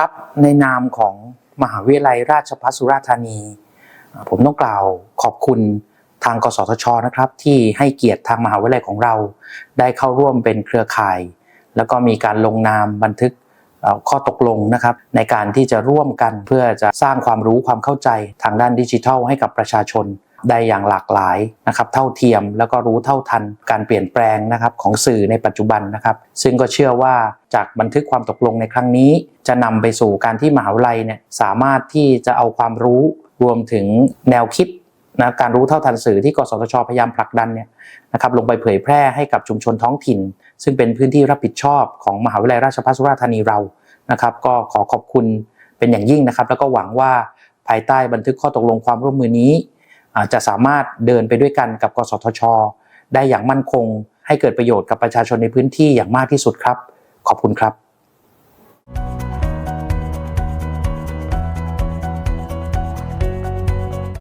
ครับในนามของมหาวิทยาลัยราชภัฏสุราษฎร์ธานี ผมต้องกล่าวขอบคุณทางกสทชนะครับ ที่ให้เกียรติทางมหาวิทยาลัยของเรา ได้เข้าร่วมเป็นเครือข่าย แล้วก็มีการลงนามบันทึกข้อตกลงนะครับ ในการที่จะร่วมกันเพื่อจะสร้างความรู้ความเข้าใจทางด้านดิจิทัลให้กับประชาชน ได้อย่างหลากหลายนะครับเท่าเทียมแล้วก็รู้เท่าทันการเปลี่ยนแปลงนะครับของสื่อในปัจจุบันนะครับซึ่งก็เชื่อว่าจากบันทึกความตกลงในครั้งนี้ จะนำไปสู่การที่มหาวิทยาลัยเนี่ยสามารถที่จะเอาความรู้รวมถึงแนวคิดนะการรู้เท่าทันสื่อที่กสทชพยายามผลักดันเนี่ยนะครับลงไปเผยแพร่ให้กับชุมชนท้องถิ่น ซึ่งเป็นพื้นที่รับผิดชอบของมหาวิทยาลัยราชภัฏสุราษฎร์ธานีเรานะครับ ก็ขอขอบคุณเป็นอย่างยิ่งนะครับ แล้วก็หวังว่าภายใต้บันทึกข้อตกลงความร่วมมือนี้ จะสามารถเดินไปด้วยกันกับกสทช ได้อย่างมั่นคง ให้เกิดประโยชน์กับประชาชนในพื้นที่อย่างมากที่สุดครับ ขอบคุณครับ